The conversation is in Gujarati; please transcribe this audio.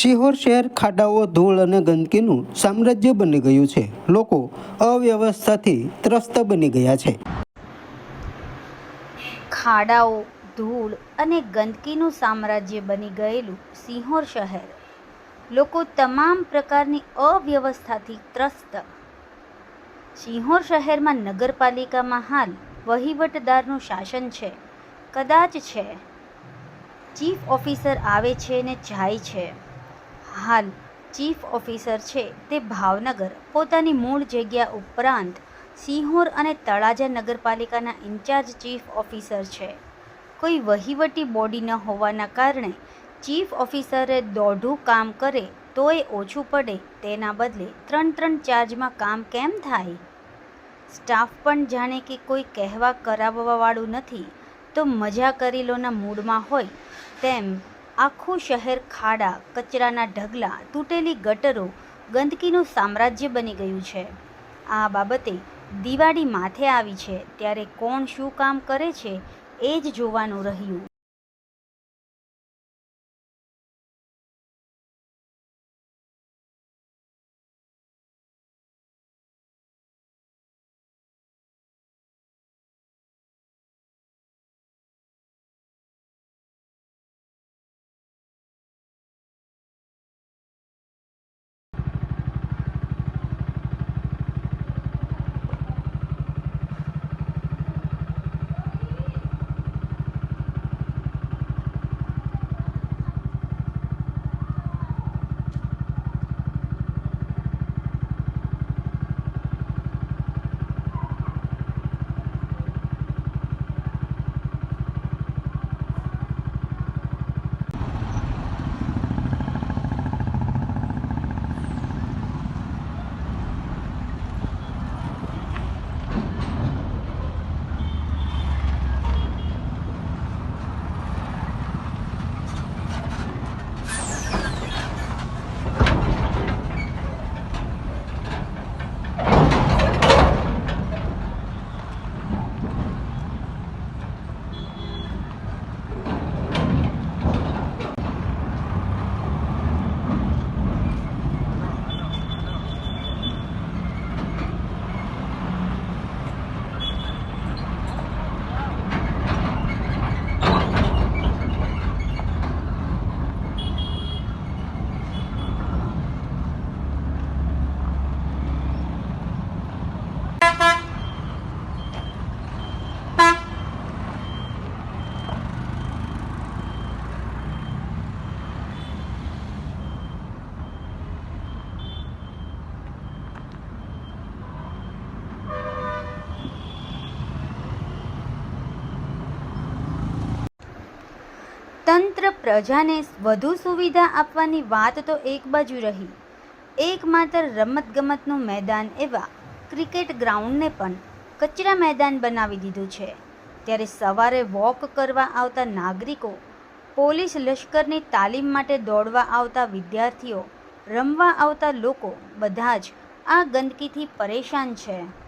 શિહોર શહેર, ખાડાઓ, ધૂળ અને ગંદકીનું સામ્રાજ્ય બની ગયું છે. લોકો અવ્યવસ્થાથી ત્રસ્ત બની ગયા છે. ખાડાઓ, ધૂળ અને ગંદકીનું સામ્રાજ્ય બની ગયેલું સિંહોર શહેર. લોકો તમામ પ્રકારની અવ્યવસ્થાથી ત્રસ્ત. સિંહોર શહેરમાં નગરપાલિકામાં હાલ વહીવટદારનું શાસન છે. કદાચ છે. ચીફ ઓફિસર આવે છે ને જાય છે. હાલ ચીફ ઓફિસર છે તે ભાવનગર. પોતાની મૂળ જગ્યા ઉપરાંત સિંહોર અને તળાજા નગરપાલિકાના ઇન્ચાર્જ ચીફ ઓફિસર છે. કોઈ વહીવટી બોડી ન હોવાના કારણે ચીફ ઓફિસરે દોઢું કામ કરે તોય ઓછું પડે તેના બદલે ત્રણ ત્રણ ચાર્જમાં કામ કેમ થાય? સ્ટાફ પણ જાણે કે કોઈ કહેવા કરાવવાવાળું નથી. તો મજા કરી લોના મૂડમાં હોય તેમ આખું શહેર ખાડા, કચરાના ઢગલા, તૂટેલી ગટરો ગંદકીનું સામ્રાજ્ય બની ગયું છે. આ બાબતે દિવાળી માથે આવી છે. ત્યારે કોણ શું કામ કરે છે, એ જ જોવાનું રહ્યું. તંત્ર પ્રજાને વધુ સુવિધા આપવાની વાત તો એક બાજુ રહી. એકમાત્ર રમતગમતનું મેદાન એવા ક્રિકેટ ગ્રાઉન્ડને પણ કચરા મેદાન બનાવી દીધું છે. ત્યારે સવારે વોક કરવા આવતા નાગરિકો, પોલીસ લશ્કરની તાલીમ માટે દોડવા આવતા વિદ્યાર્થીઓ, રમવા આવતા લોકો બધા જ આ ગંદકીથી પરેશાન છે.